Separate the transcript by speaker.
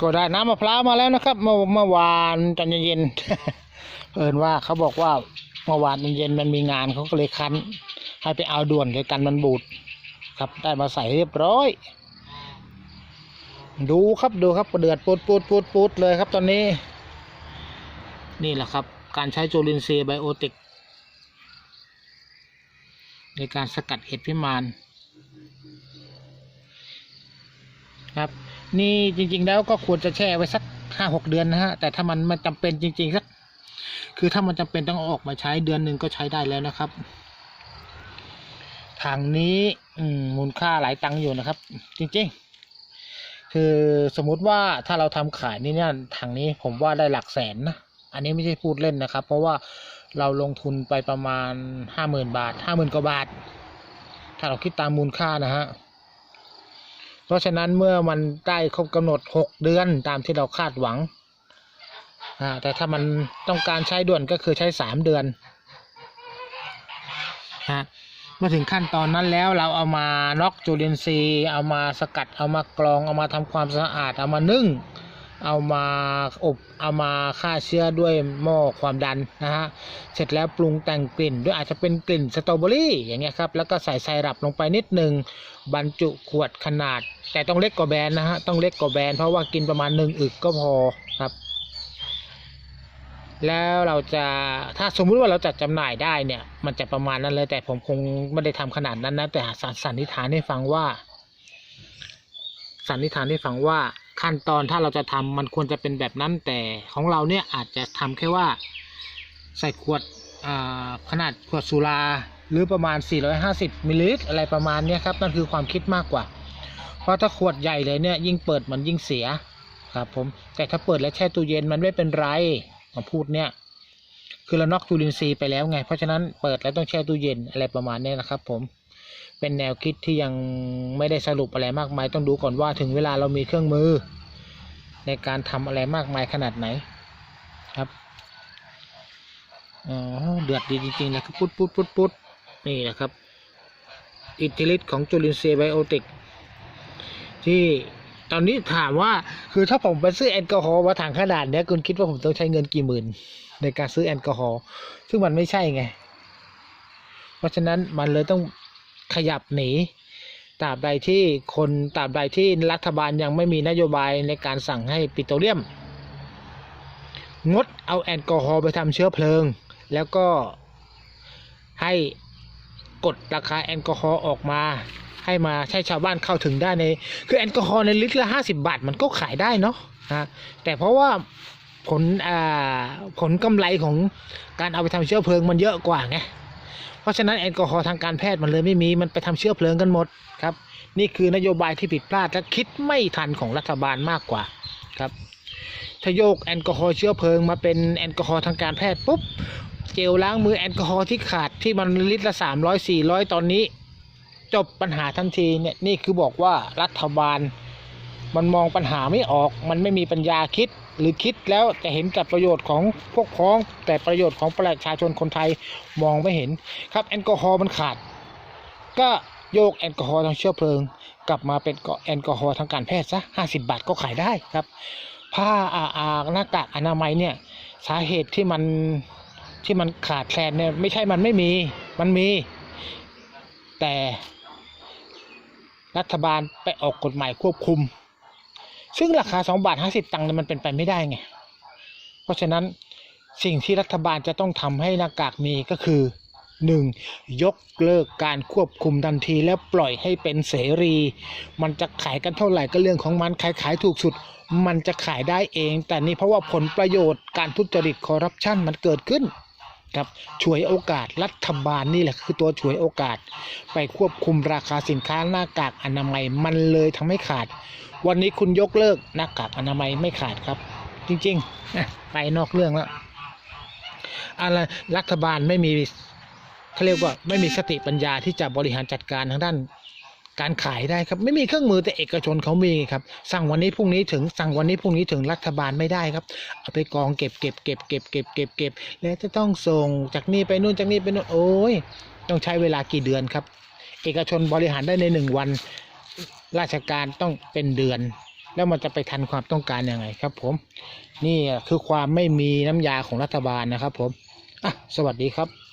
Speaker 1: ก็ได้น้ำมะพร้าวมาแล้วนะครับเมื่อเมื่อวานตอนเย็นๆเอินว่าเขาบอกว่าเมื่อวานตอนเย็นมันมีงานเขาก็เลยคั้น ให้ไปเอาด่วนเลยกันมันบูดครับได้มาใส่เรียบร้อย ดูครับดูครับเดือดปูดปูดปูดปูดเลยครับตอนนี้ นี่แหละครับ การใช้จุลินทรีย์ไบโอติก ในการสกัดเห็ดพิมานครับ นี่จริง ๆ แล้วก็ควรจะแช่ไว้สักห้าหกเดือนนะฮะ แต่ถ้ามันมันจำเป็นจริงๆสักคือถ้ามันจำเป็นต้องออกมาใช้เดือนหนึ่งก็ใช้ได้แล้วนะครับถังนี้อืมมูลค่าหลายตังค์อยู่นะครับ จริงๆ คือสมมุติว่าถ้าเราทำขายนี่เนี่ยถังนี้ผมว่าได้หลักแสนนะอันนี้ไม่ใช่พูดเล่นนะครับ เพราะว่าเราลงทุนไปประมาณห้าหมื่นบาทห้าหมื่นกว่าบาท ถ้าเราคิดตามมูลค่านะฮะ เพราะฉะนั้นเมื่อมันได้ครบกำหนดหกเดือนตามที่เราคาดหวัง แต่ถ้ามันต้องการใช้ด่วนก็คือใช้สามเดือนฮะเมื่อถึงขั้นตอนนั้นแล้วเราเอามาน็อกจุลินทรีย์เอามาสกัดเอามากรองเอามาทำความสะอาด เอามานึ่ง เอามาอบเอามาฆ่าเชื้อด้วยหม้อความดันนะฮะเสร็จแล้วปรุงแต่งกลิ่นด้วยอาจจะเป็นกลิ่นสตรอเบอรี่อย่างเงี้ยครับแล้วก็ใส่ไซรัปลงไปนิดหนึ่งบรรจุขวดขนาด แต่ต้องเล็กกว่าแบรนด์นะฮะต้องเล็กกว่าแบรนด์เพราะว่ากินประมาณหนึ่งอึกก็พอครับ แล้วเราจะถ้าสมมุติว่าเราจัดจำหน่ายได้เนี่ย มันจะประมาณนั้นเลยแต่ผมคงไม่ได้ทำขนาดนั้นนะแต่สันสันนิษฐานให้ฟังว่า สันนิษฐานให้ฟังว่าขั้นตอนถ้าเราจะทำมันควรจะเป็นแบบนั้น แต่ของเราเนี่ยอาจจะทำแค่ว่าใส่ขวดขนาดขวดสุราหรือประมาณ 450มิลลิลิตรอะไรประมาณนี้ครับนั่นคือความคิดมากกว่า เพราะถ้าขวดใหญ่เลยเนี่ยยิ่งเปิดมันยิ่งเสียครับผมแต่ถ้าเปิดแล้วแช่ตู้เย็นมันไม่เป็นไรมาพูดเนี่ย คือเรานอกจุลินทรีย์ไปแล้วไง เพราะฉะนั้นเปิดแล้วต้องแช่ตู้เย็นอะไรประมาณนี้นะครับ ผมเป็นแนวคิดที่ยังไม่ได้สรุปอะไรมากมาย ต้องดูก่อนว่าถึงเวลาเรามีเครื่องมือ ในการทำอะไรมากมายขนาดไหนครับอ๋อเดือดดีจริงๆเลยครับปุ๊ดปุ๊ดปุ๊ดปุ๊ดนี่แหละครับอิทธิฤทธิ์ของจุลินทรีย์ไบโอติก ที่ตอนนี้ถามว่าคือถ้าผมไปซื้อแอลกอฮอล์มาถังขนาดเนี้ยคุณคิดว่าผมต้องใช้เงินกี่หมื่น ในการซื้อแอลกอฮอล์ซึ่งมันไม่ใช่ไง เพราะฉะนั้นมันเลยต้องขยับหนีตราบใดที่คนตราบใดที่รัฐบาลยังไม่มีนโยบายในการสั่งให้ปิโตรเลียม งดเอาแอลกอฮอล์ไปทำเชื้อเพลิง แล้วก็ให้กดราคาแอลกอฮอล์ออกมา ให้มาให้ชาวบ้านเข้าถึงได้ใน คือแอลกอฮอล์ในลิตรละห้าสิบาทมันก็ขายได้เนาะนะแต่เพราะว่าผลอ่าผลกำไรของการเอาไปทำเชื้อเพลิงมันเยอะกว่าไงเพราะฉะนั้นแอลกอฮอล์ทางการแพทย์มันเลยไม่มีมันไปทำเชื้อเพลิงกันหมดครับ นี่คือนโยบายที่ผิดพลาดและคิดไม่ทันของรัฐบาลมากกว่าครับถ้าโยกแอลกอฮอล์เชื้อเพลิงมาเป็นแอลกอฮอล์ทางการแพทย์ปุ๊บเจลล้างมือแอลกอฮอล์ที่ขาดที่มันลิตรละสามร้อยสี่ร้อยตอนนี้ จบปัญหาทันทีเนี่ยนี่คือบอกว่ารัฐบาล มันมองปัญหาไม่ออก มันไม่มีปัญญาคิดหรือคิดแล้วจะเห็นแต่ประโยชน์ของพวกพ้อง แต่ประโยชน์ของประชาชนคนไทยมองไม่เห็นครับแอลกอฮอล์มันขาด ก็โยกแอลกอฮอล์ทางเชื้อเพลิง กลับมาเป็นแอลกอฮอล์ทางการแพทย์ซะห้าสิบาทก็ขายได้ครับผ้าอาอาหน้ากากอนามัยเนี่ยสาเหตุที่มันที่มันขาดแคลนเนี่ยไม่ใช่มันไม่มีมันมี แต่ รัฐบาลไปออกกฎหมายควบคุม ซึ่งราคาสองบาทห้าสิบตังค์นี่มันเป็นไปไม่ได้ไง เพราะฉะนั้นสิ่งที่รัฐบาลจะต้องทำให้หน้ากากมีก็คือหนึ่งยกเลิกการควบคุมทันทีแล้วปล่อยให้เป็นเสรี มันจะขายกันเท่าไหร่ก็เรื่องของมันขายขายถูกสุด มันจะขายได้เอง แต่นี่เพราะว่าผลประโยชน์การทุจริตคอร์รัปชันมันเกิดขึ้น ครับฉวยโอกาสรัฐบาลนี่แหละคือตัวฉวยโอกาส ไปควบคุมราคาสินค้าหน้ากากอนามัยมันเลยทำให้ขาด วันนี้คุณยกเลิกหน้ากากอนามัยไม่ขาดครับ จริงๆไปนอกเรื่องแล้วอะไรรัฐบาลไม่มีเขาเรียกว่าไม่มีสติปัญญาที่จะบริหารจัดการทางด้าน การขายได้ครับ ไม่มีเครื่องมือแต่เอกชนเขามีครับ สั่งวันนี้พรุ่งนี้ถึงสั่งวันนี้พรุ่งนี้ถึงรัฐบาลไม่ได้ครับ เอาไปกองเก็บเก็บเก็บเก็บเก็บเก็บเก็บแล้วจะต้องส่งจากนี่ไปนู่นจากนี่ไปนู่นโอ้ยต้องใช้เวลากี่เดือนครับ เอกชนบริหารได้ในหนึ่งวัน ราชการต้องเป็นเดือน แล้วมันจะไปทันความต้องการยังไงครับ ผม นี่คือความไม่มีน้ำยาของรัฐบาลนะครับ ผมอะสวัสดีครับ